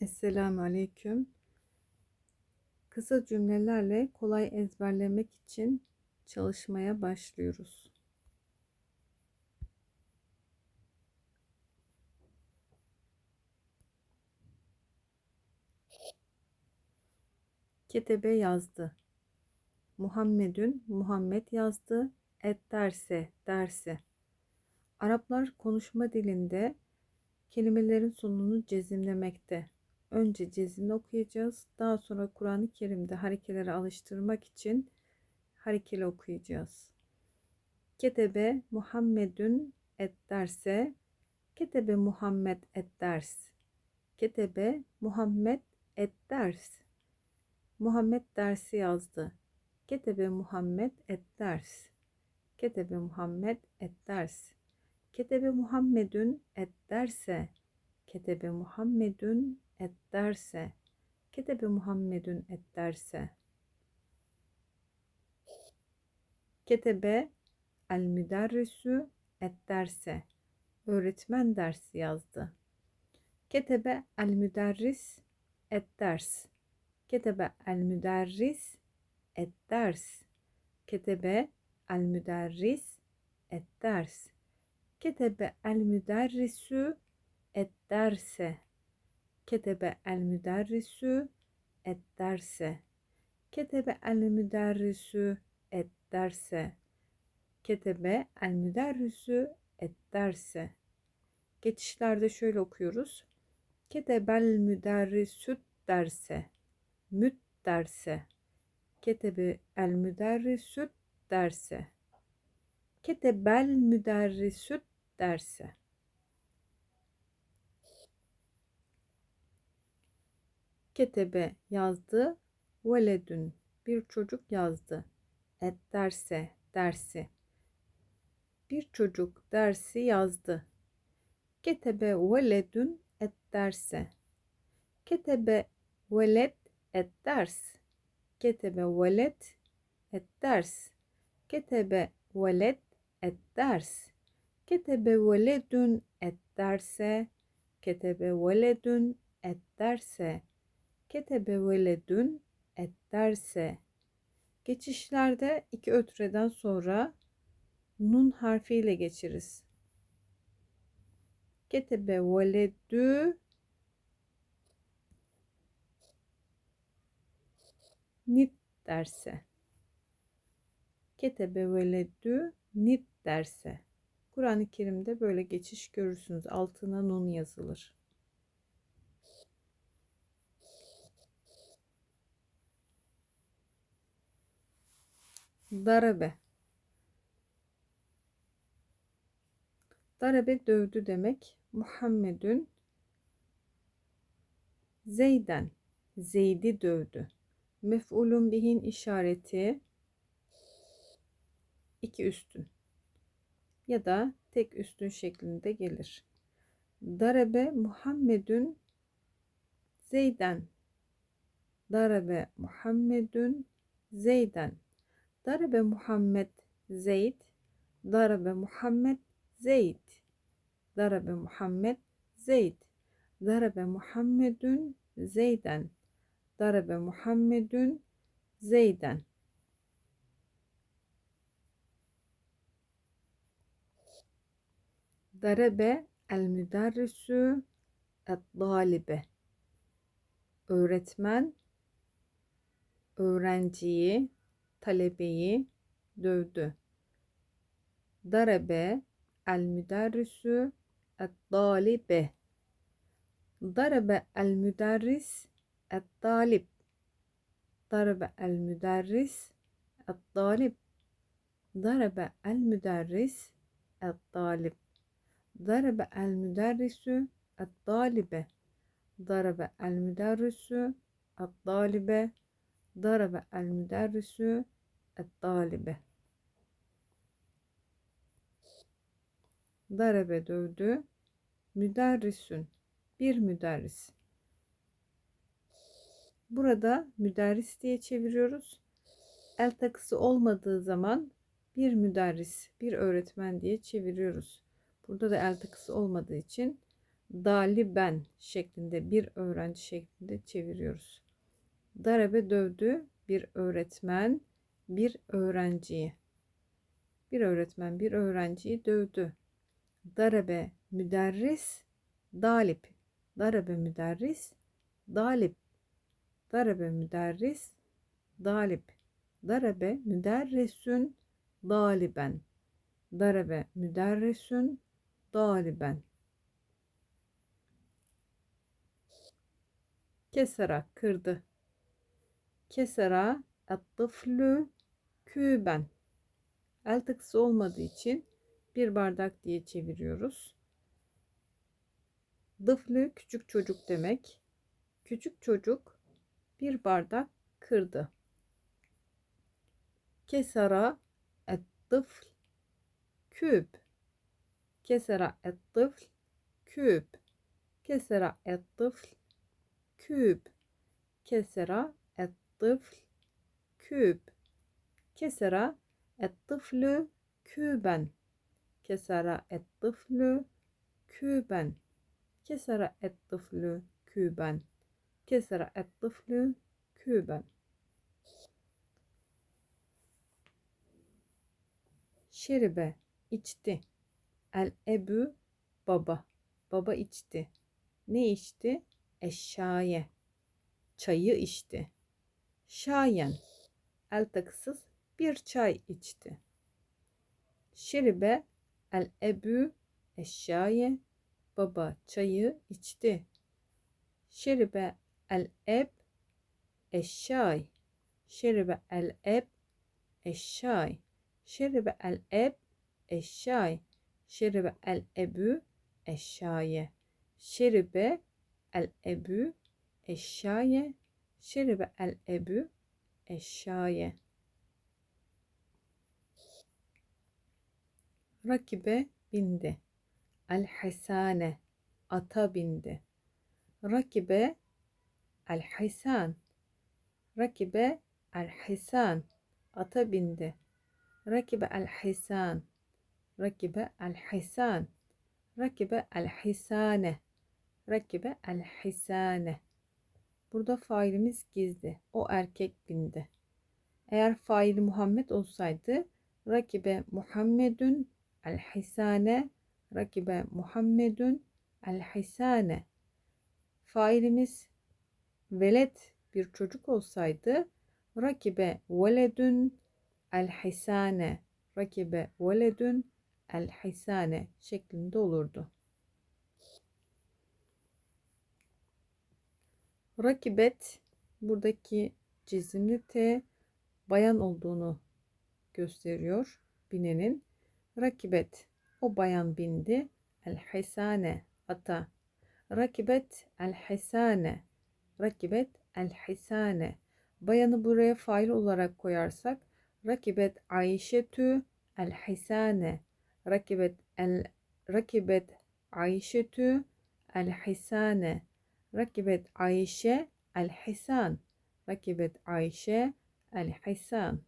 Esselamu Aleyküm. Kısa cümlelerle kolay ezberlemek için çalışmaya başlıyoruz. Ketebe yazdı. Muhammedün Muhammed yazdı. Et derse derse. Araplar konuşma dilinde kelimelerin sonunu cezimlemekte. Önce cezimle okuyacağız. Daha sonra Kur'an-ı Kerim'de harekelere alıştırmak için harekeli okuyacağız. Ketebe Muhammedün et derse Ketebe Muhammed et ders. Ketebe Muhammed et ders. Muhammed dersi yazdı. Ketebe Muhammed et ders. Ketebe Muhammed et ders. Ketebe Muhammedün et derse. Ketebe Muhammedün et derse. Ketebe Muhammedün et derse. Ketebe el müderrisü et derse. Öğretmen dersi yazdı. Ketebe el müderris et ders. Ketebe el müderris et ders. Ketebe el müderris et ders. Ketebe el müderrisü et derse. Ketebe el müderrisü et derse. Ketebe el müderrisü et derse. Ketebe el müderrisü et derse. Geçişlerde şöyle okuyoruz. Ketebel müderrisüt derse. Müt derse. Ketebe el müderrisüt derse. Ketebel müderrisüt derse. Ketebe yazdı. Veledün bir çocuk yazdı. Et derse dersi. Bir çocuk dersi yazdı. Ketebe veledün et derse. Ketebe veled et ders. Ketebe veled et ders. Ketebe veled et ders. Ketebe veledün et derse. Ketebe veledün et derse. Ketebe veledün et derse. Geçişlerde iki ötreden sonra nun harfiyle geçiriz. Ketebe veledü nit derse. Ketebe veledü nit derse. Kur'an-ı Kerim'de böyle geçiş görürsünüz. Altına nun yazılır. Darabe. Darabe dövdü demek. Muhammedün Zeyden. Zeyd'i dövdü. Mef'ulun bihin işareti iki üstün ya da tek üstün şeklinde gelir. Darabe Muhammedün Zeyden. Darabe Muhammedün Zeyden. Darabe Muhammed Zeyd. Darabe Muhammed Zeyd. Darabe Muhammed Zeyd. Darabe Muhammedün Zeyden. Darabe Muhammedün Zeyden. Darabe el müderrisü et dalibe. Öğretmen öğrenciyi, talebeyi dövdü. Darabe el müderrisü et dalibe. Darabe el müderris et dalib. Darabe el müderris et dalib. Darabe el müderris et dalib. Darabe el müderrisü et dalibe. Darabe el müderrisü et dalibe. Darabe el müderrisü et dalibe. Darabe dövdü. Müderrisün bir müderris. Burada müderris diye çeviriyoruz. El takısı olmadığı zaman bir müderris, bir öğretmen diye çeviriyoruz. Burada da el takısı olmadığı için daliben şeklinde bir öğrenci şeklinde çeviriyoruz. Darabe dövdü bir öğretmen bir öğrenciyi. Bir öğretmen bir öğrenciyi dövdü. Darabe müderris dalip. Darabe müderris dalip. Darabe müderris dalip. Darabe müderrisün daliben. Darabe müderrisün daliben. Kesera kırdı. Kesera at-tıflü küben. El tıkısı olmadığı için bir bardak diye çeviriyoruz. Dıflü küçük çocuk demek. Küçük çocuk bir bardak kırdı. Kesara et-tıfl küp. Kesera et-tıfl küp. Kesera et-tıfl küp. Kesera et-tıfl küp. Kesera ettıflü küben. Kesera ettıflü küben. Kesera ettıflü küben. Kesera ettıflü küben. Şeribe içti. El ebü baba. Baba içti. Ne içti? Eşşaye. Çayı içti. Şayen. El takısız bir çay içti. Şeribe el ebu eşşaye. Baba çayı içti. Şeribe el eb eşşay. Şeribe el eb eşşay. Şeribe el eb eşşay. Şeribe el ebu eşşaye. Şeribe el ebu eşşaye. Şeribe el ebu eşşaye. Rakibe bindi. El hisane ata bindi. Rakibe el hisan. Rakibe el hisan ata bindi. Rakibe el hisan. Rakibe el hisan. Rakibe el hisane. Rakibe el hisane. Burada failimiz gizli. O erkek bindi. Eğer faili Muhammed olsaydı rakibe Muhammedun el hisane rakibe Muhammedun el hisane. Failimiz velet bir çocuk olsaydı rakibe veledun el hisane rakibe veledun el hisane şeklinde olurdu. Rakibet buradaki cizimli T bayan olduğunu gösteriyor binenin. Rakibet o bayan bindi. El hisane ata. Rakibet el hisane. Rakibet el hisane. Bayanı buraya fail olarak koyarsak rakibet Ayşetü el hisane. Rakibet el rakibet Ayşetü el hisane. Rakibet Ayşe el hisan. Rakibet Ayşe el hisan.